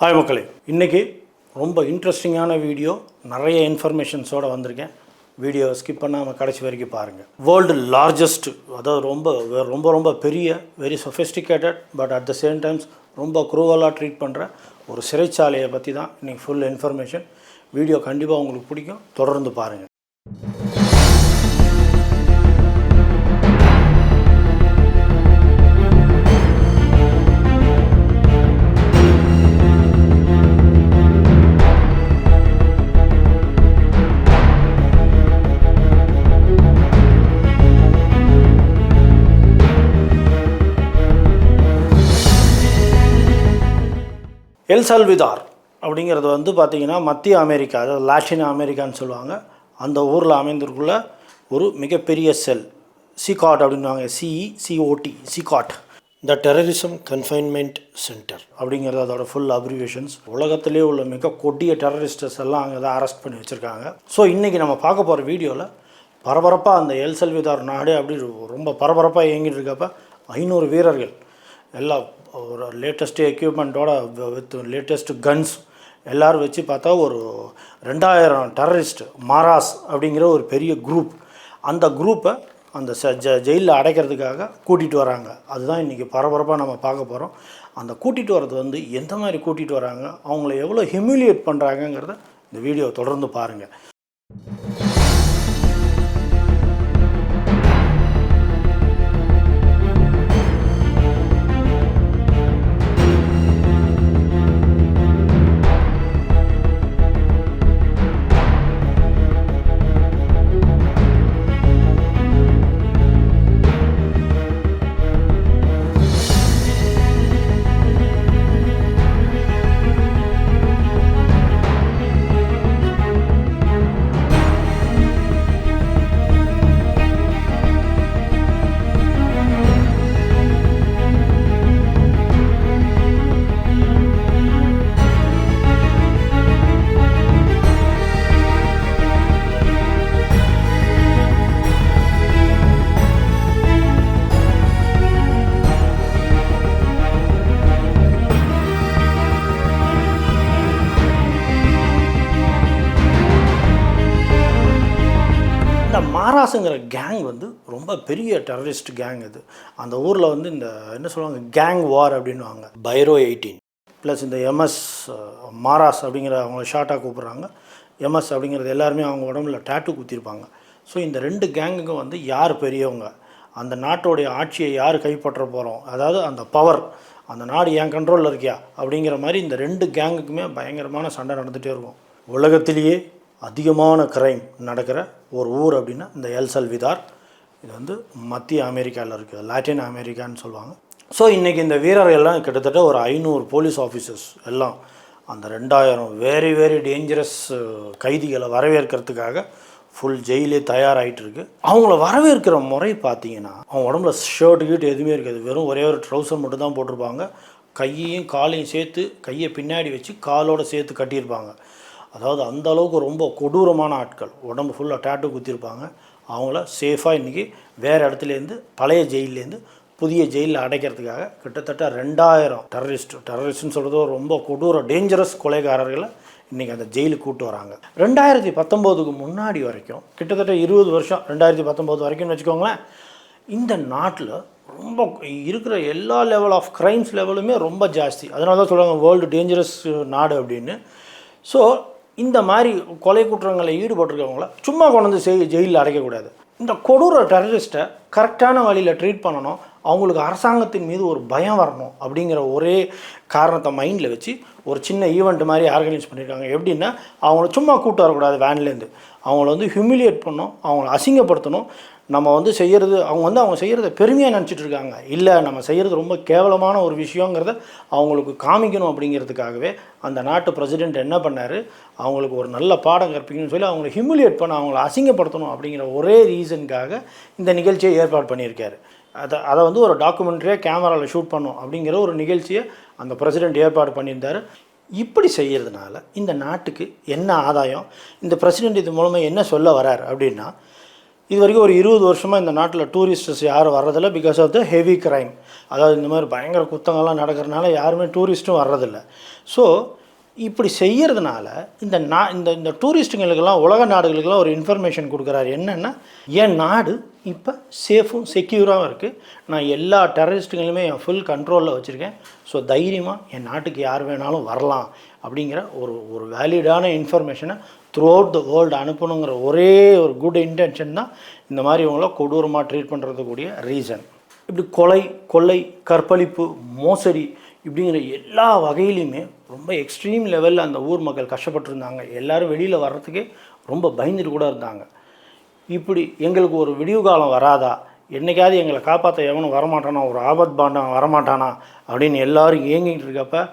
Hi மக்களே. இன்றைக்கி ரொம்ப இன்ட்ரெஸ்டிங்கான வீடியோ நிறைய இன்ஃபர்மேஷன்ஸோடு வந்திருக்கேன். வீடியோ ஸ்கிப் பண்ணாமல் கடைசி வரைக்கும் பாருங்கள் வேர்ல்டு லார்ஜஸ்ட் அதாவது ரொம்ப ரொம்ப ரொம்ப பெரிய very sophisticated but at the same times ரொம்ப குரூவலாக ட்ரீட் பண்ணுற ஒரு சிறைச்சாலையை பற்றி தான் இன்றைக்கி ஃபுல் இன்ஃபர்மேஷன் வீடியோ கண்டிப்பாக உங்களுக்கு பிடிக்கும். தொடர்ந்து பாருங்கள் எல் சல்விதார். அப்படிங்கிறது வந்து பார்த்திங்கன்னா மத்திய அமெரிக்கா அதாவது லாட்டின் அமெரிக்கான்னு சொல்லுவாங்க. அந்த ஊரில் அமைந்திருக்குள்ள ஒரு மிகப்பெரிய செல் சிகாட் அப்படின்வாங்க C E C O T CECOT the terrorism confinement centre அப்படிங்கிறது அதோட ஃபுல் அப்ரிவேஷன்ஸ் உலகத்திலே உள்ள மிக கொடிய டெரரிஸ்டர்ஸ் எல்லாம் அங்கே தான் அரெஸ்ட் பண்ணி வச்சுருக்காங்க. ஸோ இன்றைக்கி நம்ம பார்க்க போகிற வீடியோவில் பரபரப்பாக அந்த எல் செல்விதார் நாடு அப்படி ரொம்ப பரபரப்பாக இயங்கிட்டு இருக்கப்ப ஐநூறு வீரர்கள் எல்லாம் ஒரு லேட்டஸ்ட்டு எக்யூப்மெண்ட்டோட வித் லேட்டஸ்ட்டு கன்ஸ் எல்லோரும் வச்சு பார்த்தா ஒரு ரெண்டாயிரம் டெரரிஸ்ட் மாராஸ் அப்படிங்கிற ஒரு பெரிய குரூப் அந்த குரூப்பை அந்த ச ஜ ஜெயிலில் அடைக்கிறதுக்காக கூட்டிகிட்டு வராங்க. அதுதான் இன்றைக்கி பரபரப்பாக நம்ம பார்க்க போகிறோம் அந்த கூட்டிகிட்டு வர்றது வந்து எந்த மாதிரி கூட்டிகிட்டு வராங்க? அவங்கள எவ்வளோ ஹியூமிலியேட் பண்ணுறாங்கங்கிறத இந்த வீடியோ தொடர்ந்து பாருங்கள் கேங் வந்து ரொம்ப பெரிய டெரரிஸ்ட் கேங் இது. அந்த ஊரில் வந்து இந்த என்ன சொல்லுவாங்க கேங் வார் அப்படின்வாங்க பைரோ எயிட்டீன் ப்ளஸ் இந்த எம்எஸ் மாராஸ் அப்படிங்கிற அவங்கள ஷார்ட்டாக கூப்பிட்றாங்க. எம்எஸ் அப்படிங்கிறது எல்லாருமே அவங்க உடம்புல டேட்டு குத்திருப்பாங்க. ஸோ இந்த ரெண்டு கேங்குக்கும் வந்து யார் பெரியவங்க? அந்த நாட்டோடைய ஆட்சியை யார் கைப்பற்ற போகிறோம் அதாவது அந்த பவர் அந்த நாடு என் கண்ட்ரோலில் இருக்கியா? அப்படிங்கிற மாதிரி இந்த ரெண்டு கேங்குக்குமே பயங்கரமான சண்டை நடந்துகிட்டே இருக்கும். உலகத்திலேயே அதிகமான கிரைம் நடக்கிற ஒரு ஊர் அப்படின்னா இந்த எல் சல்விதார் இது வந்து மத்திய அமெரிக்காவில் இருக்குது லாட்டின் அமெரிக்கான்னு சொல்லுவாங்க. ஸோ இன்றைக்கி இந்த வீரர்கள் எல்லாம் கிட்டத்தட்ட ஒரு ஐநூறு போலீஸ் ஆஃபீஸர்ஸ் எல்லாம் அந்த ரெண்டாயிரம் வெரி வெரி டேஞ்சரஸ் கைதிகளை வரவேற்கிறதுக்காக ஃபுல் ஜெயிலே தயாராகிட்டு இருக்கு அவங்கள வரவேற்கிற முறை பார்த்தீங்கன்னா அவங்க உடம்புல ஷர்ட் கீட்டு எதுவுமே இருக்காது. வெறும் ஒரே ஒரு ட்ரௌசர் மட்டும் தான் போட்டிருப்பாங்க. கையையும் காலையும் சேர்த்து கையை பின்னாடி வச்சு காலோட சேர்த்து கட்டியிருப்பாங்க. அதாவது அந்த அளவுக்கு ரொம்ப கொடூரமான ஆட்கள். உடம்பு ஃபுல்லாக டேட்டு குத்திருப்பாங்க. அவங்கள சேஃபாக இன்றைக்கி வேறு இடத்துலேருந்து பழைய ஜெயிலேருந்து புதிய ஜெயிலில் அடைக்கிறதுக்காக கிட்டத்தட்ட ரெண்டாயிரம் டெரரிஸ்ட் டெரரிஸ்ட்னு சொல்கிறது ரொம்ப கொடூர டேஞ்சரஸ் கொலைகாரர்களை இன்றைக்கி அந்த ஜெயிலுக்கு கூட்டு வராங்க. ரெண்டாயிரத்தி பத்தொம்போதுக்கு முன்னாடி வரைக்கும் கிட்டத்தட்ட இருபது வருஷம் ரெண்டாயிரத்தி பத்தொம்போது வரைக்கும்னு வச்சுக்கோங்களேன் இந்த நாட்டில் ரொம்ப இருக்கிற எல்லா லெவல் ஆஃப் க்ரைம்ஸ் லெவலுமே ரொம்ப ஜாஸ்தி. அதனால தான் சொல்லுவாங்க வேர்ல்டு டேஞ்சரஸ் நாடு அப்படின்னு. ஸோ இந்த மாதிரி கொலை குற்றங்களில் ஈடுபட்டிருக்கவங்கள சும்மா கொண்டு வந்து செய் ஜெயிலில் அடைக்கக்கூடாது. இந்த கொடூர டெரரிஸ்ட்டை கரெக்டான வழியில் ட்ரீட் பண்ணணும். அவங்களுக்கு அரசாங்கத்தின் மீது ஒரு பயம் வரணும் அப்படிங்கிற ஒரே காரணத்தை மைண்டில் வச்சு ஒரு சின்ன ஈவெண்ட் மாதிரி ஆர்கனைஸ் பண்ணியிருக்காங்க. எப்படின்னா அவங்கள சும்மா கூப்பிட்டு வரக்கூடாது வேன்லேருந்து அவங்கள வந்து ஹியூமிலியேட் பண்ணணும். அவங்கள அசிங்கப்படுத்தணும். நம்ம வந்து செய்கிறது அவங்க வந்து அவங்க செய்கிறத பெருமையாக நினச்சிட்டு இருக்காங்க. இல்லை நம்ம செய்கிறது ரொம்ப கேவலமான ஒரு விஷயங்கிறத அவங்களுக்கு காமிக்கணும் அப்படிங்கிறதுக்காகவே அந்த நாட்டு பிரசிடெண்ட் என்ன பண்ணார்? அவங்களுக்கு ஒரு நல்ல பாடம் கற்பிக்கணும்னு சொல்லி அவங்களை ஹியூமிலியேட் பண்ண அவங்கள அசிங்கப்படுத்தணும் அப்படிங்கிற ஒரே ரீசனுக்காக இந்த நிகழ்ச்சியை ஏற்பாடு பண்ணியிருக்காரு. அதை அதை வந்து ஒரு டாக்குமெண்ட்ரியாக கேமராவில் ஷூட் பண்ணும் அப்படிங்கிற ஒரு நிகழ்ச்சியை அந்த பிரசிடெண்ட் ஏற்பாடு பண்ணியிருந்தார். இப்படி செய்கிறதுனால இந்த நாட்டுக்கு என்ன ஆதாயம்? இந்த பிரசிடெண்ட் இது மூலமாக என்ன சொல்ல வரார் அப்படின்னா இது வரைக்கும் ஒரு இருபது வருஷமாக இந்த நாட்டில் டூரிஸ்டர்ஸ் யாரும் வர்றதில்ல because of the heavy crime அதாவது இந்த மாதிரி பயங்கர குத்தங்கள்லாம் நடக்கிறனால யாருமே டூரிஸ்ட்டும் வர்றதில்ல. ஸோ இப்படி செய்கிறதுனால இந்த நா இந்த இந்த டூரிஸ்ட்டுங்களுக்கெல்லாம் உலக நாடுகளுக்கெல்லாம் ஒரு இன்ஃபர்மேஷன் கொடுக்குறாரு. என்னென்னா என் நாடு இப்போ சேஃபும் செக்யூராகவும் இருக்குது நான் எல்லா டெரரிஸ்ட்டுங்களுமே என் ஃபுல் கண்ட்ரோலில் வச்சுருக்கேன். ஸோ தைரியமாக என் நாட்டுக்கு யார் வேணாலும் வரலாம் அப்படிங்கிற ஒரு ஒரு வேலிடான இன்ஃபர்மேஷனை த்ரூ அவுட் த வேர்ல்டு அனுப்பணுங்கிற ஒரே ஒரு குட் இன்டென்ஷன் தான் இந்த மாதிரி இவங்கள கொடூரமாக ட்ரீட் பண்ணுறதுக்கூடிய ரீசன் இப்படி கொலை கொள்ளை கற்பழிப்பு மோசடி இப்படிங்கிற எல்லா வகையிலையுமே ரொம்ப எக்ஸ்ட்ரீம் லெவலில் அந்த ஊர் மக்கள் கஷ்டப்பட்டுருந்தாங்க. எல்லோரும் வெளியில் வர்றதுக்கே ரொம்ப பயந்துட்டு கூட இருந்தாங்க. இப்படி எங்களுக்கு ஒரு விடிவு காலம் வராதா? என்னைக்காவது எங்களை காப்பாற்ற எவனும் வரமாட்டானா? ஒரு ஆபத் பாண்டம் வரமாட்டானா? அப்படின்னு எல்லோரும் ஏங்கிட்டு இருக்கப்ப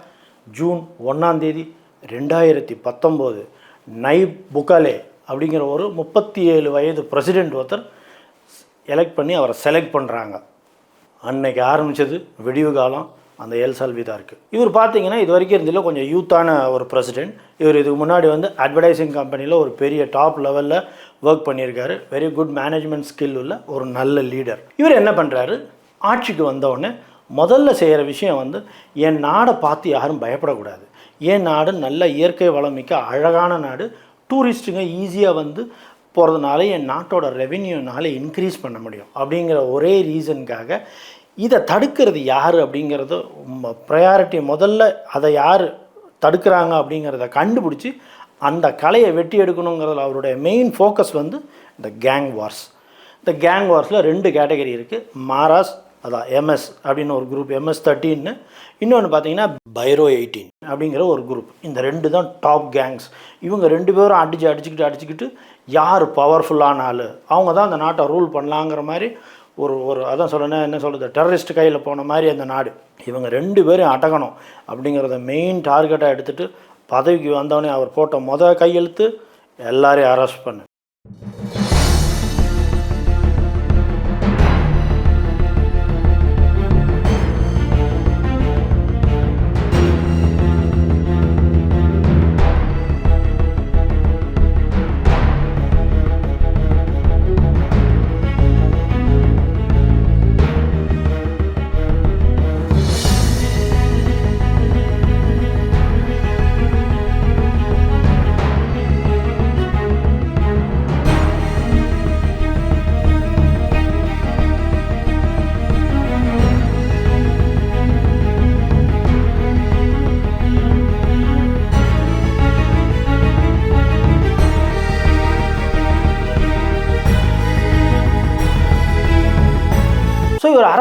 ஜூன் ஒன்றாந்தேதி ரெண்டாயிரத்தி பத்தொம்போது நைப் புகலே அப்படிங்கிற ஒரு முப்பத்தி ஏழு வயது பிரசிடெண்ட் ஒருத்தர் எலெக்ட் பண்ணி அவரை செலக்ட் பண்ணுறாங்க அன்னைக்கு ஆரம்பித்தது விடிவு காலம் அந்த எல் சல்விதா இருக்குது இவர் பார்த்தீங்கன்னா இது வரைக்கும் இருந்ததில்ல கொஞ்சம் யூத்தான ஒரு பிரசிடெண்ட் இவர் இதுக்கு முன்னாடி வந்து அட்வர்டைசிங் கம்பெனியில் ஒரு பெரிய டாப் லெவலில் ஒர்க் பண்ணியிருக்காரு. வெரி குட் மேனேஜ்மெண்ட் ஸ்கில் உள்ள ஒரு நல்ல லீடர் இவர் என்ன பண்ணுறாரு ஆட்சிக்கு வந்தவுடனே முதல்ல செய்கிற விஷயம் வந்து என் நாடை பார்த்து யாரும் பயப்படக்கூடாது. என் நாடு நல்ல இயற்கை வளமிக்க அழகான நாடு? டூரிஸ்ட்டுங்க ஈஸியாக வந்து போகிறதுனால என் நாட்டோட ரெவென்யூனால இன்க்ரீஸ் பண்ண முடியும். அப்படிங்கிற ஒரே ரீசனுக்காக இதை தடுக்கிறது யார் அப்படிங்கிறது ப்ரையாரிட்டி முதல்ல அதை யார் தடுக்கிறாங்க அப்படிங்கிறத கண்டுபிடிச்சி அந்த கலையை வெட்டி எடுக்கணுங்கிறதுல அவருடைய மெயின் ஃபோக்கஸ் வந்து இந்த கேங் வார்ஸ் இந்த கேங் வார்ஸில் ரெண்டு கேட்டகரி இருக்குது மாராஸ் அதான் எம்எஸ் அப்படின்னு ஒரு குரூப் எம்எஸ் தேர்ட்டின்னு இன்னொன்று பார்த்தீங்கன்னா பைரோ எயிட்டீன் அப்படிங்கிற ஒரு குரூப் இந்த ரெண்டு தான் டாப் கேங்ஸ் இவங்க ரெண்டு பேரும் அடிச்சு அடிச்சுக்கிட்டு அடிச்சுக்கிட்டு யார் பவர்ஃபுல்லான ஆள்? அவங்க தான் அந்த நாட்டை ரூல் பண்ணலாங்கிற மாதிரி ஒரு ஒரு அதான் சொல்லணும் என்ன சொல்கிறது டெரரிஸ்ட் கையில் போன மாதிரி அந்த நாடு. இவங்க ரெண்டு பேரும் அடக்கணும் அப்படிங்கிறத மெயின் டார்கெட்டாக எடுத்துகிட்டு பதவிக்கு வந்தவொடனே அவர் போட்ட மொதல் கையெழுத்து எல்லாரையும் அரெஸ்ட் பண்ணு.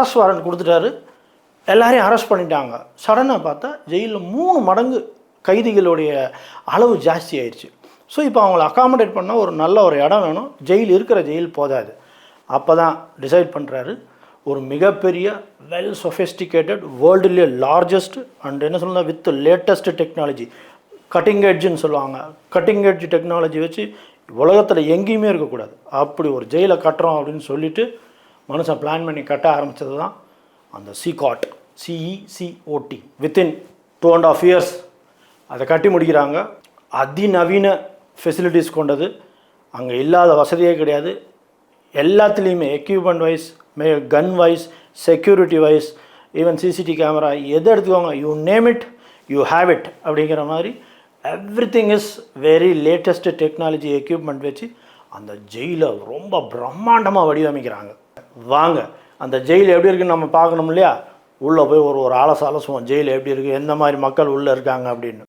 அரெஸ்ட் வாரண்ட் கொடுத்துட்டாரு. எல்லாரையும் அரெஸ்ட் பண்ணிட்டாங்க. சடனாக பார்த்தா ஜெயிலில் மூணு மடங்கு கைதிகளுடைய அளவு ஜாஸ்தி ஆயிடுச்சு. ஸோ இப்போ அவங்கள அகாமடேட் பண்ணால் ஒரு நல்ல ஒரு இடம் வேணும். ஜெயில் இருக்கிற ஜெயில் போதாது. அப்போ தான் டிசைட் பண்ணுறாரு ஒரு மிகப்பெரிய வெல் சொஃபெஸ்டிகேட்டட் வேர்ல்டுலேயே லார்ஜஸ்ட் அண்ட் என்ன சொல்லலாம் வித் லேட்டஸ்ட் டெக்னாலஜி கட்டிங் எட்ஜுன்னு சொல்லுவாங்க. கட்டிங் எட்ஜ் டெக்னாலஜி வச்சு உலகத்தில் எங்கேயுமே இருக்கக்கூடாது. அப்படி ஒரு ஜெயிலை கட்டுறோம் அப்படின்னு சொல்லிவிட்டு மனுஷன் பிளான் பண்ணி கட்ட ஆரம்பித்தது தான் அந்த CECOT C E C O T within two and half years அதை கட்டி முடிக்கிறாங்க. அதிநவீன ஃபெசிலிட்டிஸ் கொண்டது. அங்கே இல்லாத வசதியே கிடையாது. எல்லாத்துலேயுமே equipment wise may gun wise security wise even C C T camera எதை எடுத்துக்கோங்க? You name it you have it அப்படிங்கிற மாதிரி everything is very latest technology equipment வச்சு அந்த ஜெயிலை ரொம்ப பிரம்மாண்டமாக வடிவமைக்கிறாங்க. வாங்க. அந்த ஜெயில் எப்படி இருக்குன்னு நம்ம பார்க்கணும் இல்லையா? உள்ளே போய் ஒரு ஒரு ஆலச அலசுவோம். ஜெயில் எப்படி இருக்குது எந்த மாதிரி மக்கள் உள்ளே இருக்காங்க அப்படின்னு.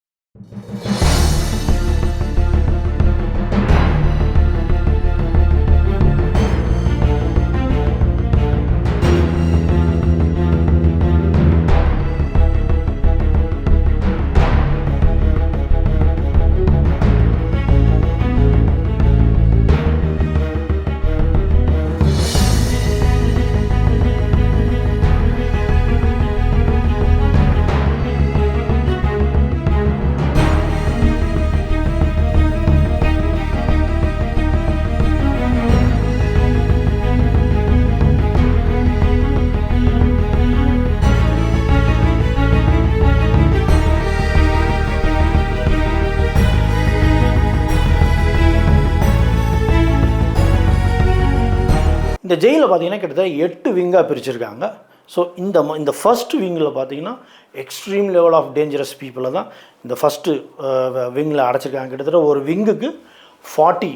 இந்த ஜெயிலில் பார்த்தீங்கன்னா கிட்டத்தட்ட எட்டு விங்காக பிரிச்சிருக்காங்க. ஸோ இந்த ம- இந்த ஃபர்ஸ்ட் விங்கில் பார்த்தீங்கன்னா எக்ஸ்ட்ரீம் லெவல் ஆஃப் டேஞ்சரஸ் பீப்புளை தான் இந்த ஃபஸ்ட்டு விங்கில் அடைச்சிருக்காங்க. கிட்டத்தட்ட ஒரு விங்குக்கு ஃபார்ட்டி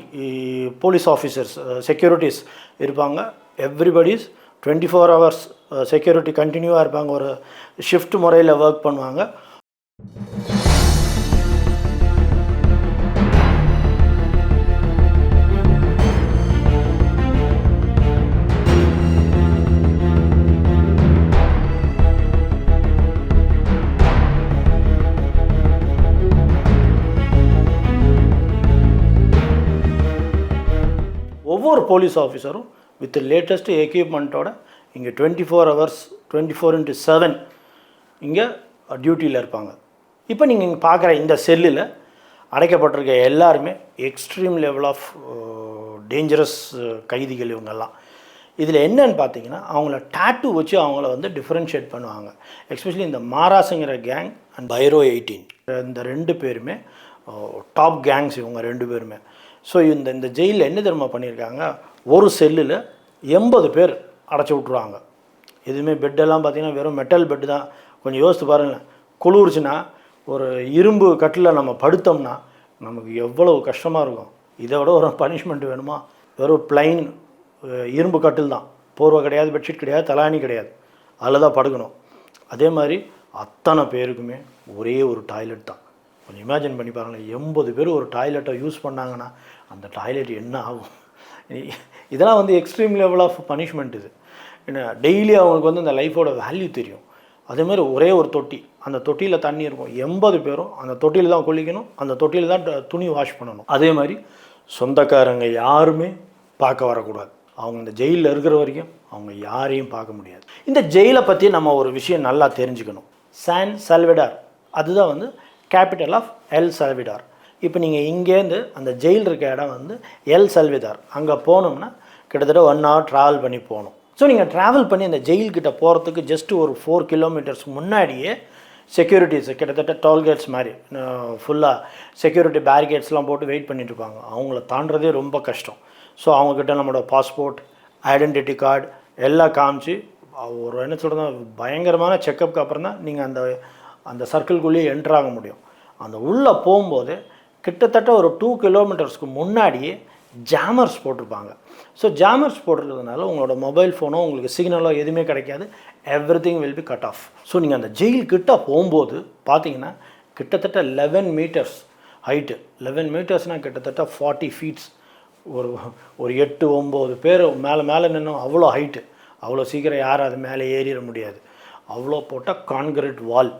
போலீஸ் ஆஃபீஸர்ஸ் செக்யூரிட்டிஸ் இருப்பாங்க. Everybody's twenty four hours security கண்டினியூவாக இருப்பாங்க. ஒரு ஷிஃப்ட் முறையில் ஒர்க் பண்ணுவாங்க. ஒவ்வொரு போலீஸ் ஆஃபீஸரும் வித் லேட்டஸ்ட் எக்யூப்மெண்ட்டோட இங்கே twenty four hours twenty four into seven இங்கே டியூட்டியில் இருப்பாங்க. இப்போ நீங்கள் இங்கே பார்க்குற இந்த செல்லில் அடைக்கப்பட்டிருக்க எல்லாருமே எக்ஸ்ட்ரீம் லெவல் ஆஃப் டேஞ்சரஸ் கைதிகள் இவங்கெல்லாம். இதில் என்னன்னு பார்த்தீங்கன்னா அவங்கள டாட்டூ வச்சு அவங்கள வந்து டிஃப்ரென்ஷியேட் பண்ணுவாங்க. எஸ்பெஷலி இந்த மாராசுங்கிற கேங் அண்ட் பைரோ எயிட்டீன் இந்த ரெண்டு பேருமே டாப் கேங்ஸ் இவங்க ரெண்டு பேருமே. ஸோ இந்த இந்த ஜெயிலில் என்ன தெரியுமா பண்ணியிருக்காங்க ஒரு செல்லில் எண்பது பேர் அடைச்சி விட்ருவாங்க எதுவுமே பெட்டெல்லாம் பார்த்திங்கன்னா வெறும் மெட்டல் பெட்டு தான். கொஞ்சம் யோசித்து பாருங்கள் குளிர்ச்சுன்னா ஒரு இரும்பு கட்டில் நம்ம படுத்தோம்னா நமக்கு எவ்வளவு கஷ்டமாக இருக்கும். இதை விட ஒரு பனிஷ்மெண்ட் வேணுமா? வெறும் பிளைன் இரும்பு கட்டில் தான். போர்வை கிடையாது பெட்ஷீட் கிடையாது தலாணி கிடையாது. அதில் தான் படுக்கணும். அதே மாதிரி அத்தனை பேருக்குமே ஒரே ஒரு டாய்லெட் தான். கொஞ்சம் இமேஜின் பண்ணி பாருங்களேன். எண்பது பேர் ஒரு டாய்லெட்டை யூஸ் பண்ணாங்கன்னா அந்த டாய்லெட் என்ன ஆகும்? இதெல்லாம் வந்து எக்ஸ்ட்ரீம் லெவல் ஆஃப் பனிஷ்மெண்ட் இது. என்ன டெய்லி அவங்களுக்கு வந்து அந்த லைஃபோட வேல்யூ தெரியும். அதே மாதிரி ஒரே ஒரு தொட்டி அந்த தொட்டியில் தண்ணி இருக்கும். எண்பது பேரும் அந்த தொட்டியில் தான் குளிக்கணும் அந்த தொட்டியில் தான் ட- துணி வாஷ் பண்ணணும். அதே மாதிரி சொந்தக்காரங்க யாருமே பார்க்க வரக்கூடாது. அவங்க இந்த ஜெயிலில் இருக்கிற வரைக்கும் அவங்க யாரையும் பார்க்க முடியாது. இந்த ஜெயிலை பற்றி நம்ம ஒரு விஷயம் நல்லா தெரிஞ்சுக்கணும். சான் சல்வெடார் அதுதான் வந்து கேபிட்டல் ஆஃப் எல் சல்விடார் இப்போ நீங்கள் இங்கேருந்து அந்த ஜெயில் இருக்க இடம் வந்து எல் சல்விதார் அங்கே போகணும்னா கிட்டத்தட்ட ஒன் ஹவர் ட்ராவல் பண்ணி போகணும். ஸோ நீங்கள் ட்ராவல் பண்ணி அந்த ஜெயில்கிட்ட போகிறதுக்கு ஜஸ்ட் ஒரு ஃபோர் கிலோமீட்டர்ஸ் முன்னாடியே செக்யூரிட்டிஸ் கிட்டத்தட்ட டோல்கேட்ஸ் மாதிரி ஃபுல்லாக செக்யூரிட்டி பேரிகேட்ஸ்லாம் போட்டு வெயிட் பண்ணிட்டு இருப்பாங்க. அவங்கள தாண்டுறதே ரொம்ப கஷ்டம். ஸோ அவங்கக்கிட்ட நம்மளோட பாஸ்போர்ட் ஐடென்டிட்டி கார்டு எல்லாம் காமிச்சு ஒரு என்ன சொல்கிறதுனா பயங்கரமான செக்கப்புக்கு அப்புறம் தான் நீங்கள் அந்த அந்த சர்க்கிள்குள்ளேயே என்ட்ராக முடியும். அந்த உள்ளே போகும்போது கிட்டத்தட்ட ஒரு டூ கிலோமீட்டர்ஸ்க்கு முன்னாடியே ஜாமர்ஸ் போட்டிருப்பாங்க. ஸோ ஜாமர்ஸ் போட்டிருக்கிறதுனால உங்களோட மொபைல் ஃபோனோ உங்களுக்கு சிக்னலோ எதுவுமே கிடைக்காது. Everything will be cut off so நீங்கள் அந்த ஜெயில் கிட்ட போகும்போது பார்த்தீங்கன்னா கிட்டத்தட்ட லெவன் மீட்டர்ஸ் ஹைட்டு லெவன் மீட்டர்ஸ்னால் கிட்டத்தட்ட ஃபார்ட்டி ஃபீட்ஸ் ஒரு ஒரு எட்டு ஒம்பது பேர் மேலே மேலே நின்னோம் அவ்வளோ ஹைட்டு அவ்வளோ சீக்கிரம் யாரும் அது மேலே ஏறிட முடியாது. அவ்வளோ போட்ட கான்கிரீட் வால்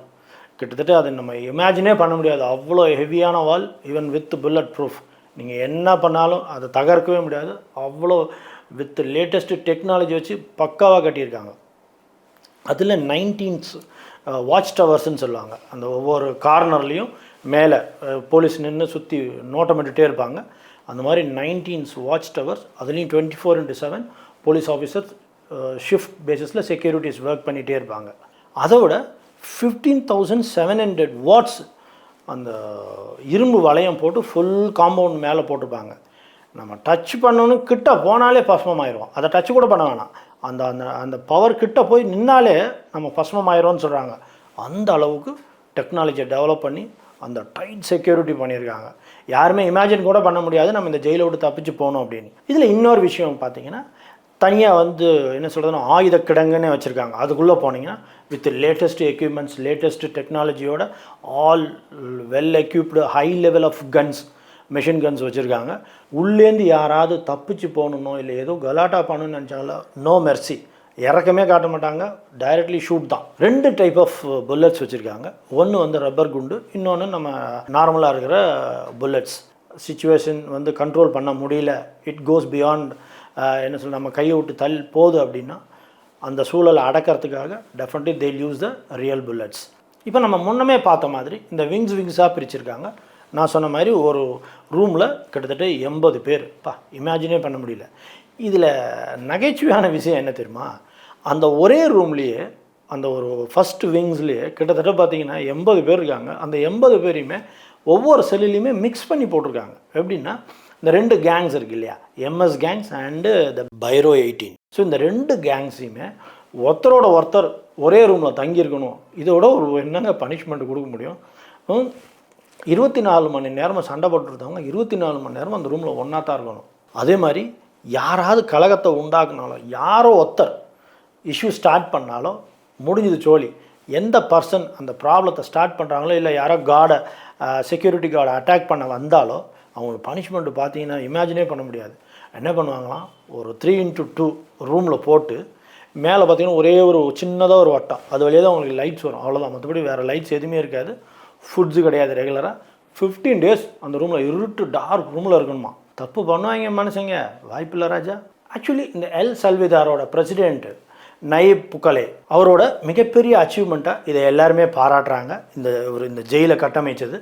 கிட்டத்தட்ட அதை நம்ம இமேஜினே பண்ண முடியாது. அவ்வளோ ஹெவியான wall even with bullet proof நீங்கள் என்ன பண்ணாலும் அதை தகர்க்கவே முடியாது. அவ்வளோ வித் லேட்டஸ்ட்டு டெக்னாலஜி வச்சு பக்காவாக கட்டியிருக்காங்க. அதில் நைன்டீன்ஸ் வாட்ச் டவர்ஸ்ன்னு சொல்லுவாங்க. அந்த ஒவ்வொரு கார்னர்லேயும் மேலே போலீஸ் நின்று சுற்றி நோட்டமிட்டுகிட்டே இருப்பாங்க. அந்த மாதிரி நைன்டீன்ஸ் வாட்ச் டவர்ஸ் அதுலேயும் twenty four into seven police officers shift பேசிஸில் செக்யூரிட்டிஸ் ஒர்க் பண்ணிகிட்டே இருப்பாங்க. அதை விட fifteen thousand seven hundred watts அந்த இரும்பு வளையம் போட்டு ஃபுல் காம்பவுண்ட் மேலே போட்டிருப்பாங்க. நம்ம டச் பண்ணணும் கிட்ட போனாலே பஸ்மமாயிரும். அதை டச் கூட பண்ண வேணாம். அந்த அந்த அந்த பவர் கிட்ட போய் நின்னாலே நம்ம பஸ்மமாயிரோம்னு சொல்கிறாங்க அந்த அளவுக்கு டெக்னாலஜியை டெவலப் பண்ணி அந்த டைட் செக்யூரிட்டி பண்ணியிருக்காங்க. யாருமே இமேஜின் கூட பண்ண முடியாது. நம்ம இந்த ஜெயிலை விட்டு தப்பிச்சு போகணும் அப்படின்னு. இதில் இன்னொரு விஷயம் பார்த்தீங்கன்னா தனியாக வந்து என்ன சொல்கிறதுனா ஆயுத கிடங்குன்னு வச்சுருக்காங்க. அதுக்குள்ளே போனீங்கன்னா with latest equipments latest டெக்னாலஜியோட all well equipped high level of guns machine guns வச்சுருக்காங்க. உள்ளேந்து யாராவது தப்பிச்சு போகணுன்னோ இல்லை ஏதோ கலாட்டா பண்ணணும்னு நினச்சாலும் நோ மெர்சி இறக்கமே காட்ட மாட்டாங்க. டைரக்ட்லி ஷூட் தான். ரெண்டு டைப் ஆஃப் புல்லட்ஸ் வச்சுருக்காங்க. ஒன்று வந்து ரப்பர் குண்டு இன்னொன்று நம்ம நார்மலாக இருக்கிற புல்லட்ஸ் சுச்சுவேஷன் வந்து கண்ட்ரோல் பண்ண முடியல. இட் கோஸ் பியாண்ட் என்ன சொல்ல நம்ம கையை விட்டு தள்ளி போகுது அப்படின்னா அந்த சூழலை அடக்கிறதுக்காக definitely they use the real bullets இப்போ நம்ம முன்னமே பார்த்த மாதிரி இந்த விங்ஸ் விங்ஸாக பிரிச்சிருக்காங்க. நான் சொன்ன மாதிரி ஒரு ரூமில் கிட்டத்தட்ட எண்பது பேர். பா இமேஜினே பண்ண முடியல. இதில் நகைச்சுவையான விஷயம் என்ன தெரியுமா? அந்த ஒரே ரூம்லேயே அந்த ஒரு ஃபஸ்ட் விங்ஸ்லேயே கிட்டத்தட்ட பார்த்தீங்கன்னா எண்பது பேர் இருக்காங்க. அந்த எண்பது பேரையுமே ஒவ்வொரு செல்லுலேயுமே மிக்ஸ் பண்ணி போட்டிருக்காங்க. எப்படின்னா இந்த ரெண்டு கேங்ஸ் இருக்கு இல்லையா? MS gangs and the Barrio eighteen so இந்த ரெண்டு கேங்ஸையுமே ஒருத்தரோட ஒருத்தர் ஒரே ரூமில் தங்கியிருக்கணும். இதோட ஒரு என்னங்க பனிஷ்மெண்ட் கொடுக்க முடியும்? இருபத்தி நாலு மணி நேரமாக சண்டை போட்டுருந்தவங்க இருபத்தி நாலு மணி நேரம் அந்த ரூமில் ஒன்றா தான் இருக்கணும். அதே மாதிரி யாராவது கழகத்தை உண்டாக்குனாலும் யாரோ ஒருத்தர் இஷ்யூ ஸ்டார்ட் பண்ணாலும் முடிஞ்சது சோழி. எந்த பர்சன் அந்த ப்ராப்ளத்தை ஸ்டார்ட் பண்ணுறாங்களோ இல்லை யாரோ கார்டை செக்யூரிட்டி கார்டை அட்டாக் பண்ண வந்தாலோ அவங்க பனிஷ்மெண்ட்டு பார்த்தீங்கன்னா இமேஜினே பண்ண முடியாது. என்ன பண்ணுவாங்களாம் ஒரு த்ரீ இன்ட்டு டூ ரூமில் போட்டு மேலே பார்த்தீங்கன்னா ஒரே ஒரு சின்னதாக ஒரு வட்டம். அது வழியாக தான் அவங்களுக்கு லைட்ஸ் வரும். அவ்வளோதான் மற்றபடி வேறு லைட்ஸ் எதுவுமே இருக்காது. ஃபுட்ஸு கிடையாது ரெகுலராக ஃபிஃப்டீன் டேஸ் அந்த ரூமில் இருட்டு டார்க் ரூமில் இருக்கணுமா? தப்பு பண்ணுவாங்க மனுஷங்க. வாய்ப்பில்லை ராஜா. ஆக்சுவலி இந்த எல் சல்விதாரோட பிரசிடென்ட்டு நயீப் புகலே அவரோட மிகப்பெரிய அச்சீவ்மெண்ட்டாக இதை எல்லாருமே பாராட்டுறாங்க. இந்த ஒரு இந்த ஜெயிலை கட்டமைச்சது.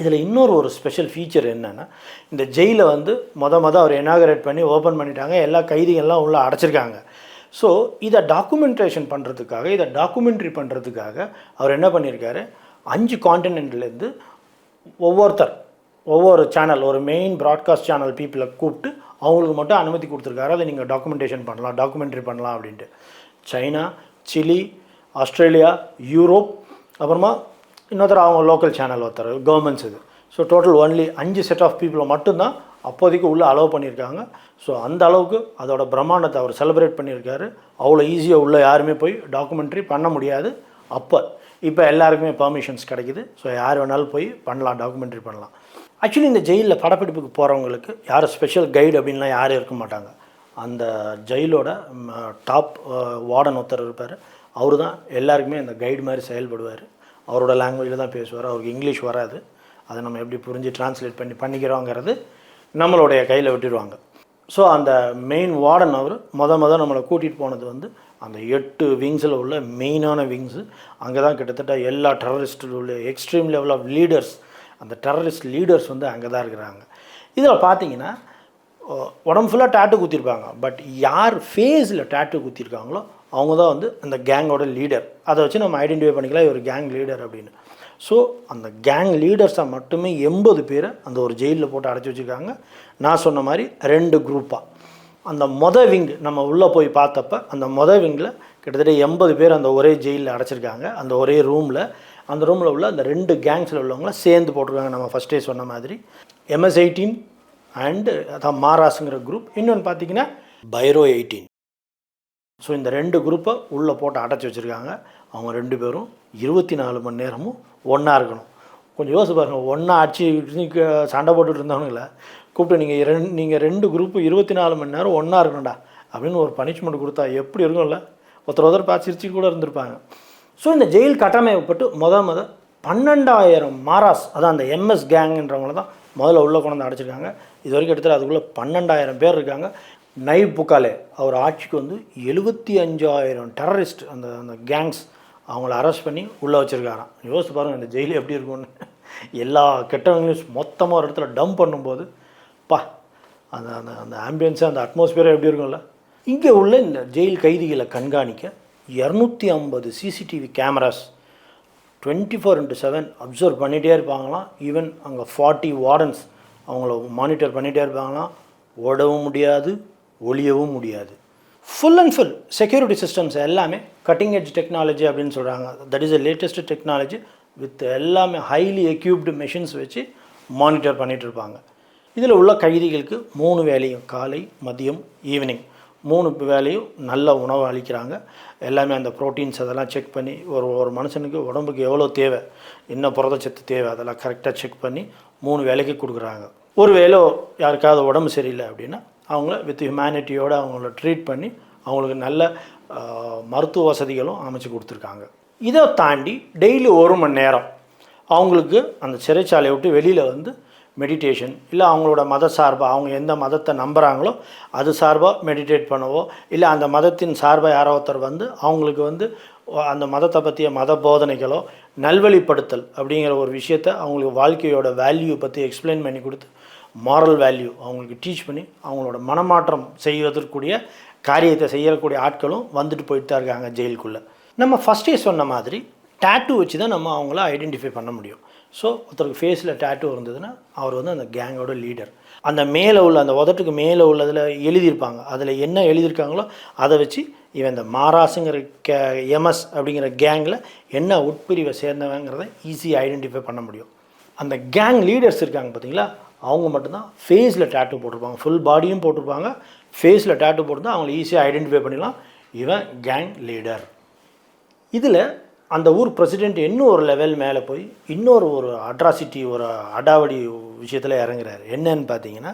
இதில் இன்னொரு ஒரு ஸ்பெஷல் ஃபீச்சர் என்னென்னா இந்த ஜெயிலை வந்து மொத மொதல் அவர் இனாகரேட் பண்ணி ஓப்பன் பண்ணிட்டாங்க எல்லா கைதிகள்லாம் உள்ளே அடைச்சிருக்காங்க. ஸோ இதை டாக்குமெண்டேஷன் பண்ணுறதுக்காக இதை டாக்குமெண்ட்ரி பண்ணுறதுக்காக அவர் என்ன பண்ணியிருக்காரு அஞ்சு காண்டினென்ட்லேருந்து ஒவ்வொருத்தர் ஒவ்வொரு சேனல் ஒரு மெயின் ப்ராட்காஸ்ட் சேனல் பீப்புளை கூப்பிட்டு அவங்களுக்கு மட்டும் அனுமதி கொடுத்துருக்காரு. அதை நீங்கள் டாக்குமெண்டேஷன் பண்ணலாம் டாக்குமெண்ட்ரி பண்ணலாம் அப்படின்ட்டு. சைனா சிலி ஆஸ்திரேலியா யூரோப் அப்புறமா இன்னொருத்தர் அவங்க லோக்கல் சேனல் ஒருத்தர் கவர்மெண்ட்ஸ் இது. ஸோ டோட்டல் ஒன்லி அஞ்சு செட் ஆஃப் பீப்புளை மட்டும்தான் அப்போதைக்கு உள்ளே அலோவ் பண்ணியிருக்காங்க. ஸோ அந்த அளவுக்கு அதோட பிரம்மாண்டத்தை அவர் செலிப்ரேட் பண்ணியிருக்காரு. அவ்வளோ ஈஸியாக உள்ளே யாருமே போய் டாக்குமெண்ட்ரி பண்ண முடியாது. அப்போ இப்போ எல்லாருக்குமே பர்மிஷன்ஸ் கிடைக்குது. ஸோ யார் வேணாலும் போய் பண்ணலாம் டாக்குமெண்ட்ரி பண்ணலாம். ஆக்சுவலி இந்த ஜெயிலில் படப்பிடிப்புக்கு போகிறவங்களுக்கு யாரும் ஸ்பெஷல் கைடு அப்படின்லாம் யாரும் இருக்க மாட்டாங்க. அந்த ஜெயிலோட டாப் வார்டன் ஒருத்தர் இருப்பார். அவர் தான் எல்லாருக்குமே அந்த கைடு மாதிரி செயல்படுவார். அவரோட லாங்குவேஜில் தான் பேசுவார். அவருக்கு இங்கிலீஷ் வராது. அதை நம்ம எப்படி புரிஞ்சு டிரான்ஸ்லேட் பண்ணி பண்ணிக்கிறோங்கிறது நம்மளுடைய கையில் விட்டுடுவாங்க ஸோ அந்த மெயின் வார்டன் அவர் மொத மொதல் நம்மளை கூட்டிகிட்டு போனது வந்து அந்த எட்டு விங்ஸில் உள்ள மெயினான விங்ஸு அங்கே தான் கிட்டத்தட்ட எல்லா டெரரிஸ்டில் உள்ள எக்ஸ்ட்ரீம் லெவல் ஆஃப் லீடர்ஸ் அந்த டெரரிஸ்ட் லீடர்ஸ் வந்து அங்கே தான் இருக்கிறாங்க. இதில் பார்த்தீங்கன்னா உடம்பு ஃபுல்லாக டேட்டு குத்திருப்பாங்க. பட் யார் ஃபேஸில் டேட்டு குத்திருக்காங்களோ அவங்க தான் வந்து அந்த கேங்கோட லீடர் அதை வச்சு நம்ம ஐடென்டிஃபை பண்ணிக்கலாம் இவர் கேங் லீடர் அப்படின்னு. ஸோ அந்த கேங் லீடர்ஸை மட்டுமே எண்பது பேரை அந்த ஒரு ஜெயிலில் போட்டு அடைச்சி வச்சுருக்காங்க. நான் சொன்ன மாதிரி ரெண்டு குரூப்பாக அந்த மொத விங் நம்ம உள்ளே போய் பார்த்தப்ப அந்த மொத விங்கில் கிட்டத்தட்ட எண்பது பேர் அந்த ஒரே ஜெயிலில் அடைச்சிருக்காங்க. அந்த ஒரே ரூமில் அந்த ரூமில் உள்ள அந்த ரெண்டு கேங்ஸில் உள்ளவங்கள சேர்ந்து போட்டிருக்காங்க நம்ம ஃபஸ்ட்டே சொன்ன மாதிரி. எம்எஸ் எயிட்டீன் அண்டு அதான் மாராஸுங்கிற குரூப் இன்னொன்று பார்த்தீங்கன்னா பைரோ எயிட்டீன் ஸோ இந்த ரெண்டு குரூப்பை உள்ளே போட்டு அடைச்சி வச்சுருக்காங்க. அவங்க ரெண்டு பேரும் இருபத்தி நாலு மணி நேரமும் ஒன்றா இருக்கணும். கொஞ்சம் யோசிச்சு பாருங்கள் ஒன்றா அடிச்சு சண்டை போட்டுட்டு இருந்தவனுங்கள கூப்பிட்டு நீங்கள் ரெண்டு நீங்கள் ரெண்டு குரூப்பு இருபத்தி நாலு மணி நேரம் ஒன்றா இருக்கணும்டா அப்படின்னு ஒரு பனிஷ்மெண்ட் கொடுத்தா எப்படி இருக்கும்ல? ஒருத்தர் ஒருத்தர் பார்த்து சிரிச்சு கூட இருந்திருப்பாங்க. ஸோ இந்த ஜெயில் கட்டமைக்கப்பட்டு முத முத பன்னெண்டாயிரம் மாராஸ் அதான் அந்த எம்எஸ் கேங்குன்றவங்கள தான் முதல்ல உள்ளே கொண்டு வந்து அடைச்சிருக்காங்க. இது வரைக்கும் எடுத்துகிட்டு அதுக்குள்ளே பன்னெண்டாயிரம் பேர் இருக்காங்க. நைப் புக்காலே அவர் ஆட்சிக்கு வந்து எழுபத்தி அஞ்சாயிரம் டெரரிஸ்ட் அந்த அந்த கேங்ஸ் அவங்கள அரெஸ்ட் பண்ணி உள்ளே வச்சுருக்காராம். யோசிச்சு பாருங்கள் இந்த ஜெயிலு எப்படி இருக்கும்னு. எல்லா கெட்டவங்களையும் மொத்தமாக ஒரு இடத்துல டம்ப் பண்ணும்போது பா அந்த அந்த அந்த ஆம்பியன்ஸு அந்த அட்மாஸ்பியரே எப்படி இருக்கும்ல? இங்கே உள்ள இந்த ஜெயில் கைதிகளை கண்காணிக்க இரநூத்தி ஐம்பது CCTV cameras twenty four into seven observe பண்ணிகிட்டே இருப்பாங்களாம். ஈவன் அங்கே ஃபார்ட்டி வார்டன்ஸ் அவங்கள மானிட்டர் பண்ணிகிட்டே இருப்பாங்களாம். ஓடவும் முடியாது. ஒளியவும் முடியாது. Full and full security systems எல்லாமே கட்டிங் எட்ஜ் டெக்னாலஜி அப்படின்னு சொல்கிறாங்க that is the latest technology with எல்லாமே ஹைலி எக்யூப்டு மெஷின்ஸ் வச்சு மானிட்டர் பண்ணிகிட்ருப்பாங்க இதில் உள்ள கைதிகளுக்கு மூணு வேலையும் காலை மதியம் ஈவினிங் மூணு வேலையும் நல்ல உணவு அளிக்கிறாங்க. எல்லாமே அந்த ப்ரோட்டீன்ஸ் அதெல்லாம் செக் பண்ணி ஒரு ஒரு மனுஷனுக்கு உடம்புக்கு எவ்வளோ தேவை என்ன புரதச்சத்து தேவை அதெல்லாம் கரெக்டாக செக் பண்ணி மூணு வேலைக்கு கொடுக்குறாங்க. ஒரு வேளை யாருக்காவது உடம்பு சரியில்லை அப்படின்னா அவங்கள வித் ஹியூமனிட்டியோடு அவங்கள ட்ரீட் பண்ணி அவங்களுக்கு நல்ல மருத்துவ வசதிகளும் அமைச்சு கொடுத்துருக்காங்க. இதை தாண்டி டெய்லி ஒரு மணி நேரம் அவங்களுக்கு அந்த சிறைச்சாலையை விட்டு வெளியில் வந்து மெடிடேஷன் இல்லை அவங்களோட மத சார்பாக அவங்க எந்த மதத்தை நம்புகிறாங்களோ அது சார்பாக மெடிடேட் பண்ணவோ இல்லை அந்த மதத்தின் சார்பாக யாரோ ஒருத்தர் வந்து அவங்களுக்கு வந்து அந்த மதத்தை பற்றிய மத போதனைகளோ நல்வழிப்படுத்தல் அப்படிங்கிற ஒரு விஷயத்த அவங்களுக்கு வாழ்க்கையோட வேல்யூ பற்றி எக்ஸ்பிளைன் பண்ணி கொடுத்து மாரல் வேல்யூ அவங்களுக்கு டீச் பண்ணி அவங்களோட மனமாற்றம் செய்வதற்குரிய காரியத்தை செய்யக்கூடிய ஆட்களும் வந்துட்டு போயிட்டு தான் இருக்காங்க ஜெயிலுக்குள்ளே. நம்ம ஃபஸ்ட்டே சொன்ன மாதிரி டேட்டு வச்சு தான் நம்ம அவங்கள ஐடென்டிஃபை பண்ண முடியும். ஸோ ஒருத்தருக்கு ஃபேஸில் டேட்டூ இருந்ததுன்னா அவர் வந்து அந்த கேங்கோட லீடர் அந்த மேலே உள்ள அந்த உதட்டுக்கு மேலே உள்ளதில் எழுதியிருப்பாங்க. அதில் என்ன எழுதியிருக்காங்களோ அதை வச்சு இவன் இந்த மாராசுங்கிற கே எம்எஸ் அப்படிங்கிற கேங்கில் என்ன உட்பிரிவை சேர்ந்தவங்கிறத ஈஸியாக ஐடென்டிஃபை பண்ண முடியும். அந்த கேங் லீடர்ஸ் இருக்காங்க பார்த்தீங்களா அவங்க மட்டும்தான் ஃபேஸில் டேட்டு போட்டிருப்பாங்க. ஃபுல் பாடியும் போட்டிருப்பாங்க. ஃபேஸில் டேட்டு போட்டு அவங்கள ஈஸியாக ஐடென்டிஃபை பண்ணிடலாம். இவன் கேங் லீடர் இதில் அந்த ஊர் பிரசிடெண்ட் இன்னும் ஒரு லெவல் மேலே போய் இன்னொரு ஒரு அட்ராசிட்டி ஒரு அடாவடி விஷயத்தில் இறங்குறாரு. என்னன்னு பார்த்தீங்கன்னா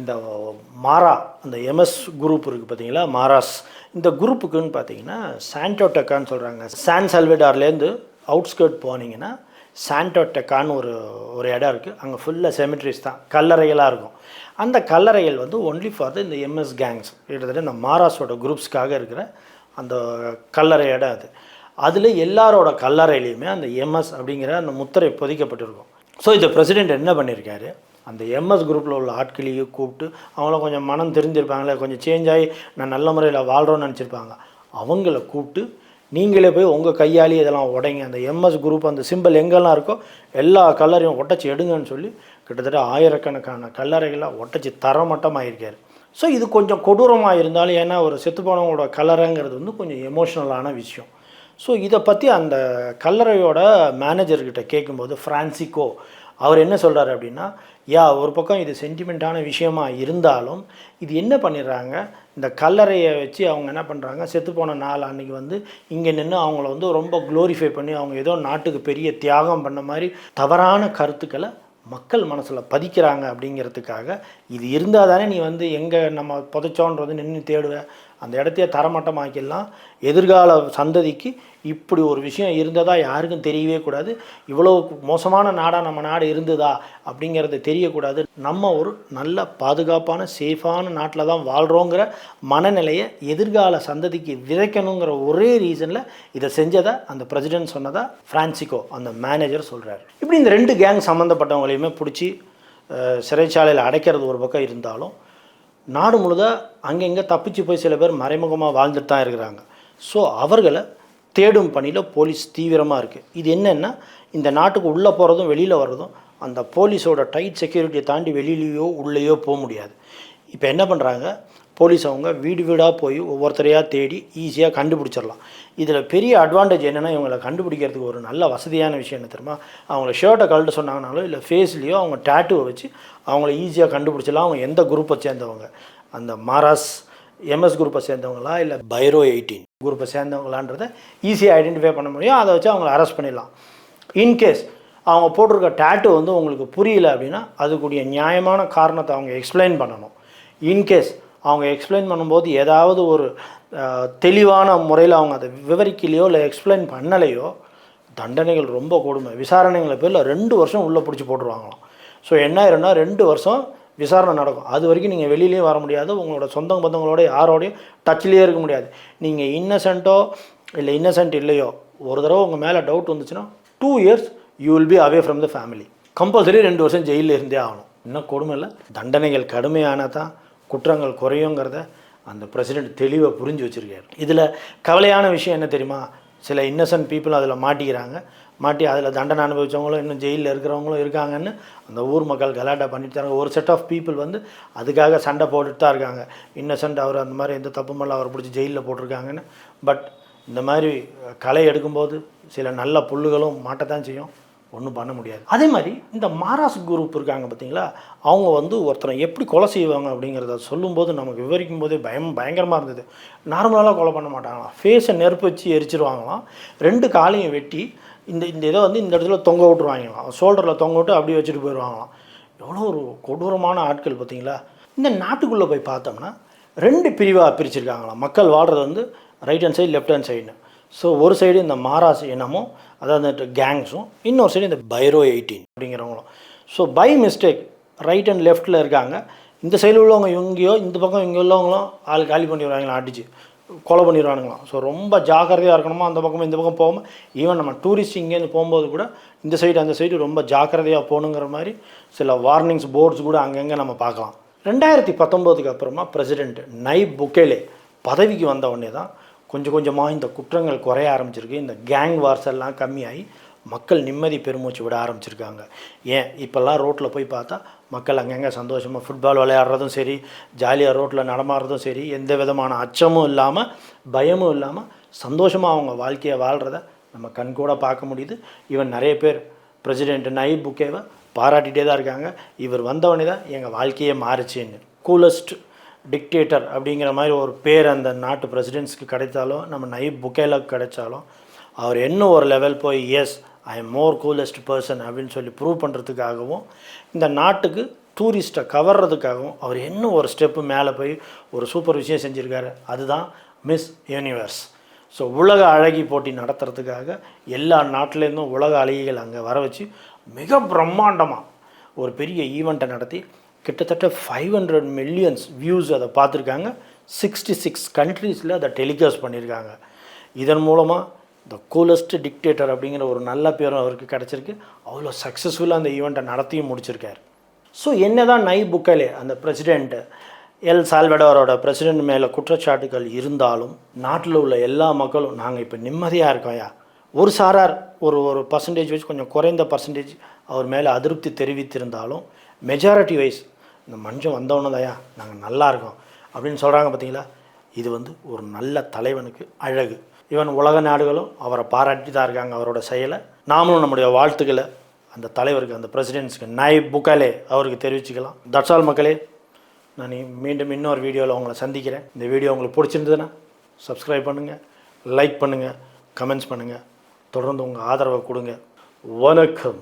இந்த மாரா அந்த எம்எஸ் குரூப் இருக்குது பார்த்தீங்களா? மாராஸ் இந்த குரூப்புக்குன்னு பார்த்தீங்கன்னா சான்டோடெக்கான்னு சொல்கிறாங்க சான் சல்வேடார்லேருந்து அவுட்ஸ்கர்ட் போனீங்கன்னா சாண்டோட்டெக்கான்னு ஒரு ஒரு இடம் இருக்குது அங்கே ஃபுல்லாக செமிட்ரிஸ் தான். கல்லறைகளாக இருக்கும். அந்த கல்லறைகள் வந்து ஒன்லி ஃபார் த இந்த எம்எஸ் கேங்ஸ் கிட்டத்தட்ட இந்த மாராஸோட குரூப்ஸ்க்காக இருக்கிற அந்த கல்லறை இடம் அது. அதில் எல்லாரோட கல்லறையிலையுமே அந்த எம்எஸ் அப்படிங்கிற அந்த முத்திரை பொதிக்கப்பட்டிருக்கும். ஸோ இந்த பிரசிடெண்ட் என்ன பண்ணியிருக்காரு அந்த எம்எஸ் குரூப்பில் உள்ள ஆட்களையும் கூப்பிட்டு அவங்கள கொஞ்சம் மனம் தெரிஞ்சிருப்பாங்களே கொஞ்சம் சேஞ்ச் ஆகி நான் நல்ல முறையில் வாழ்கிறோன்னு நினச்சிருப்பாங்க. அவங்கள கூப்பிட்டு நீங்களே போய் உங்கள் கையாலே இதெல்லாம் உடைங்க. அந்த எம்எஸ் குரூப் அந்த சிம்பிள் எங்கெல்லாம் இருக்கோ எல்லா கல்லறையும் ஒட்டச்சி எடுங்கன்னு சொல்லி கிட்டத்தட்ட ஆயிரக்கணக்கான கல்லறைகளை ஒட்டச்சி தரமட்டமாயிருக்காரு. ஸோ இது கொஞ்சம் கொடூரமாக இருந்தாலும் ஏன்னா ஒரு செத்துப்போனவங்களோட கல்லறைங்கிறது வந்து கொஞ்சம் எமோஷ்னலான விஷயம். ஸோ இதை பற்றி அந்த கல்லறையோட மேனேஜர்கிட்ட கேட்கும்போது ஃப்ரான்சிகோ அவர் என்ன சொல்கிறாரு அப்படின்னா யா ஒரு பக்கம் இது சென்டிமெண்ட்டான விஷயமாக இருந்தாலும் இது என்ன பண்ணிடுறாங்க? இந்த கல்லறையை வச்சு அவங்க என்ன பண்ணுறாங்க செத்துப்போன நாள் அன்னைக்கு வந்து இங்கே நின்று அவங்கள வந்து ரொம்ப க்ளோரிஃபை பண்ணி அவங்க ஏதோ நாட்டுக்கு பெரிய தியாகம் பண்ண மாதிரி தவறான கருத்துக்களை மக்கள் மனசில் பதிக்கிறாங்க அப்படிங்கிறதுக்காக இது இருந்தால் தானே நீ வந்து எங்கே நம்ம புதைச்சோன்றது நின்று தேடுவேன் அந்த இடத்தையே தரமட்டமாக்கிடலாம். எதிர்கால சந்ததிக்கு இப்படி ஒரு விஷயம் இருந்ததா யாருக்கும் தெரியவே கூடாது. இவ்வளோ மோசமான நாடாக நம்ம நாடு இருந்ததா அப்படிங்கிறது தெரியக்கூடாது. நம்ம ஒரு நல்ல பாதுகாப்பான சேஃபான நாட்டில் தான் வாழ்கிறோங்கிற மனநிலையை எதிர்கால சந்ததிக்கு விதைக்கணுங்கிற ஒரே ரீசனில் இதை செஞ்சதை அந்த பிரசிடென்ட் சொன்னதாக ஃப்ரான்சிகோ அந்த மேனேஜர் சொல்கிறார் இப்படி இந்த ரெண்டு கேங் சம்மந்தப்பட்டவங்களையுமே பிடிச்சி சிறைச்சாலையில் அடைக்கிறது ஒரு பக்கம் இருந்தாலும் நாடு முழுத அங்கங்கே தப்பிச்சு போய் சில பேர் மறைமுகமாக வாழ்ந்துட்டு தான் இருக்கிறாங்க. ஸோ அவர்களை தேடும் பணியில் போலீஸ் தீவிரமாக இருக்குது இது என்னென்னா இந்த நாட்டுக்கு உள்ளே போகிறதும் வெளியில் வர்றதும் அந்த போலீஸோட டைட் செக்யூரிட்டியை தாண்டி வெளியிலேயோ உள்ளேயோ போக முடியாது. இப்போ என்ன பண்ணுறாங்க போலீஸ் அவங்க வீடு வீடாக போய் ஒவ்வொருத்தரையாக தேடி ஈஸியாக கண்டுபிடிச்சிடலாம். இதில் பெரிய அட்வான்டேஜ் என்னென்னா இவங்களை கண்டுபிடிக்கிறதுக்கு ஒரு நல்ல வசதியான விஷயம் என்ன தெரியுமா? அவங்கள ஷர்ட்டை கழட்ட சொன்னாங்கனாலோ இல்லை ஃபேஸ்லேயோ அவங்க டேட்டுவை வச்சு அவங்கள ஈஸியாக கண்டுபிடிச்சலாம் அவங்க எந்த குரூப்பை சேர்ந்தவங்க? அந்த மாராஸ் எம்எஸ் குரூப்பை சேர்ந்தவங்களா இல்லை பைரோ எயிட்டீன் குரூப்பை சேர்ந்தவங்களான்றதை ஈஸியாக ஐடென்டிஃபை பண்ண முடியும். அதை வச்சு அவங்கள அரெஸ்ட் பண்ணிடலாம். இன்கேஸ் அவங்க போட்டிருக்க டேட்டு வந்து உங்களுக்கு புரியல அப்படின்னா அதுக்குரிய நியாயமான காரணத்தை அவங்க எக்ஸ்பிளைன் பண்ணணும். இன்கேஸ் அவங்க எக்ஸ்பிளைன் பண்ணும்போது ஏதாவது ஒரு தெளிவான முறையில் அவங்க அதை விவரிக்கலையோ இல்லை எக்ஸ்பிளைன் பண்ணலையோ தண்டனைகள் ரொம்ப கொடுமை. விசாரணைகளை பேரில் ரெண்டு வருஷம் உள்ளே பிடிச்சி போட்டுருவாங்களாம். ஸோ என்ன ஆயிரும்னா ரெண்டு வருஷம் விசாரணை நடக்கும். அது வரைக்கும் நீங்கள் வெளியிலேயும் வர முடியாது. உங்களோட சொந்த பந்தங்களோட யாரோடையும் டச்சிலேயே இருக்க முடியாது. நீங்கள் இன்னசென்ட்டோ இல்லை இன்னசென்ட் இல்லையோ ஒரு தடவை உங்கள் மேலே டவுட் வந்துச்சுன்னா two years you will be away from the family compulsory ரெண்டு வருஷம் ஜெயிலில் இருந்தே ஆகணும். இன்னும் கொடுமை இல்லை. தண்டனைகள் கடுமையானால் தான் குற்றங்கள் குறையுங்கிறத அந்த பிரசிடெண்ட் தெளிவாக புரிஞ்சு வச்சுருக்காரு. இதில் கவலையான விஷயம் என்ன தெரியுமா? சில இன்னசென்ட் பீப்புள் அதில் மாட்டிக்கிறாங்க. மாட்டி அதில் தண்டனை அனுபவிச்சவங்களும் இன்னும் ஜெயிலில் இருக்கிறவங்களும் இருக்காங்கன்னு அந்த ஊர் மக்கள் கலாட்டா பண்ணிட்டு தராங்க ஒரு செட் ஆஃப் பீப்புள் வந்து அதுக்காக சண்டை போட்டுட்டு தான் இருக்காங்க. இன்னசென்ட் அவர் அந்த மாதிரி எந்த தப்பு இல்லை அவர் பிடிச்சி ஜெயிலில் போட்டிருக்காங்கன்னு. பட் இந்த மாதிரி களை எடுக்கும்போது சில நல்ல புல்லுகளும் மாட்டத்தான் செய்யும். ஒன்றும் பண்ண முடியாது. அதே மாதிரி இந்த மாராஸ் குரூப் இருக்காங்க பார்த்தீங்களா அவங்க வந்து ஒருத்தரை எப்படி கொலை செய்வாங்க அப்படிங்கிறத சொல்லும்போது நமக்கு விவரிக்கும் போதே பயம் பயங்கரமாக இருந்தது. நார்மலாக கொலை பண்ண மாட்டாங்களாம் ஃபேஸை நெருப்பு வச்சு எரிச்சிருவாங்களாம். ரெண்டு காலையும் வெட்டி இந்த இந்த இதை வந்து இந்த இடத்துல தொங்க விட்டுருவாங்களாம். ஷோல்டரில் தொங்க விட்டு அப்படியே வச்சுட்டு போயிடுவாங்களாம் எவ்வளோ ஒரு கொடூரமான ஆட்கள் பார்த்தீங்களா இந்த நாட்டுக்குள்ளே போய் பார்த்தோம்னா ரெண்டு பிரிவாக பிரிச்சிருக்காங்களாம். மக்கள் வாழ்கிறது வந்து right hand side left hand சைடுன்னு so ஒரு சைடு இந்த மாராஸ் இனமும் அதாவது இந்த கேங்ஸும் இன்னொரு சைடு இந்த Barrio eighteen அப்படிங்கிறவங்களும். So by mistake right and லெஃப்ட்டில் இருக்காங்க. இந்த சைடில் உள்ளவங்க இங்கேயோ இந்த பக்கம் இங்கே உள்ளவங்களும் ஆள் காலி பண்ணிடுவாங்களாம் அடிச்சு கொலை பண்ணிடுவானுங்களாம். ஸோ ரொம்ப ஜாக்கிரதையாக இருக்கணுமா அந்த பக்கம் இந்த பக்கம் போகாமல் ஈவன் நம்ம டூரிஸ்ட் இங்கேருந்து போகும்போது கூட இந்த சைடு அந்த சைடு ரொம்ப ஜாக்கிரதையாக போகணுங்கிற மாதிரி சில வார்னிங்ஸ் போர்ட்ஸ் கூட அங்கங்கே நம்ம பார்க்கலாம். ரெண்டாயிரத்தி பத்தொம்போதுக்கு அப்புறமா பிரசிடெண்ட் நை புக்கேலே பதவிக்கு வந்த உடனே தான் கொஞ்சம் கொஞ்சமாக இந்த குற்றங்கள் குறைய ஆரம்பிச்சிருக்கு. இந்த கேங் வார்ஸ் எல்லாம் கம்மியாகி மக்கள் நிம்மதி பெருமூச்சு விட ஆரம்பிச்சிருக்காங்க. ஏன்? இப்போல்லாம் ரோட்டில் போய் பார்த்தா மக்கள் அங்கங்கே சந்தோஷமாக ஃபுட்பால் விளையாடுறதும் சரி ஜாலியாக ரோட்டில் நடமாடுறதும் சரி எந்த விதமான அச்சமும் இல்லாமல் பயமும் இல்லாமல் சந்தோஷமாக அவங்க வாழ்க்கையை வாழ்கிறத நம்ம கண் கூட பார்க்க முடியுது. ஈவன் நிறைய பேர் பிரசிடென்ட் நயீப் புக்கேவை பாராட்டிகிட்டே தான் இருக்காங்க. இவர் வந்தவொடனே தான் எங்கள் வாழ்க்கையே மாறுச்சுன்னு. கூலஸ்ட் டிக்டேட்டர் அப்படிங்கிற மாதிரி ஒரு பேர் அந்த நாட்டு பிரசிடென்ட்ஸ்க்கு கிடைத்தாலும் நம்ம நயீப் புக்கேல கிடைச்சாலும் அவர் இன்னும் ஒரு லெவல் போய் yes I am more coolest person அப்படின்னு சொல்லி ப்ரூவ் பண்ணுறதுக்காகவும் இந்த நாட்டுக்கு டூரிஸ்ட்டை கவர்றதுக்காகவும் அவர் இன்னும் ஒரு ஸ்டெப்பு மேலே போய் ஒரு சூப்பர் விஷயம் செஞ்சுருக்காரு அதுதான் மிஸ் யூனிவர்ஸ் ஸோ உலக அழகி போட்டி நடத்துறதுக்காக எல்லா நாட்டிலேருந்தும் உலக அழகிகள் அங்கே வர வச்சு மிக பிரம்மாண்டமாக ஒரு பெரிய ஈவெண்ட்டை நடத்தி கிட்டத்தட்ட ஃபைவ் ஹண்ட்ரட் மில்லியன்ஸ் வியூஸ் அதை பார்த்துருக்காங்க. சிக்ஸ்டி சிக்ஸ் கண்ட்ரீஸில் அதை டெலிகாஸ்ட் பண்ணியிருக்காங்க. இதன் மூலமாக த கூலஸ்ட் டிக்டேட்டர் அப்படிங்கிற ஒரு நல்ல பேரும் அவருக்கு கிடச்சிருக்கு. அவ்வளோ சக்ஸஸ்ஃபுல்லாக அந்த ஈவெண்ட்டை நடத்தியும் முடிச்சிருக்கார். ஸோ என்ன தான் நை புக்கலே அந்த பிரசிடெண்ட் எல் சால்வடாரோட பிரசிடெண்ட் மேலே குற்றச்சாட்டுகள் இருந்தாலும் நாட்டில் உள்ள எல்லா மக்களும் நாங்கள் இப்போ நிம்மதியாக இருக்கோம்யா ஒரு சாரார் ஒரு ஒரு பர்சன்டேஜ் வச்சு கொஞ்சம் குறைந்த பர்சன்டேஜ் அவர் மேலே அதிருப்தி தெரிவித்திருந்தாலும் மெஜாரிட்டி வைஸ் இந்த மனுஷன் வந்தவொன்னு தயா நாங்கள் நல்லா இருக்கோம் அப்படின்னு சொல்கிறாங்க பார்த்தீங்களா இது வந்து ஒரு நல்ல தலைவனுக்கு அழகு. ஈவன் உலக நாடுகளும் அவரை பாராட்டி தான் இருக்காங்க அவரோட செயலை. நாமளும் நம்முடைய வாழ்த்துக்களை அந்த தலைவருக்கு அந்த பிரசிடென்ட்ஸுக்கு நாய் புக்காலே அவருக்கு தெரிவிச்சுக்கலாம். தட்ஸ் ஆல் மக்களே. நான் மீண்டும் இன்னொரு வீடியோவில் உங்களை சந்திக்கிறேன். இந்த வீடியோ உங்களுக்கு பிடிச்சிருந்ததுன்னா சப்ஸ்கிரைப் பண்ணுங்கள் லைக் பண்ணுங்கள் கமெண்ட்ஸ் பண்ணுங்கள் தொடர்ந்து உங்கள் ஆதரவை கொடுங்க. வணக்கம்.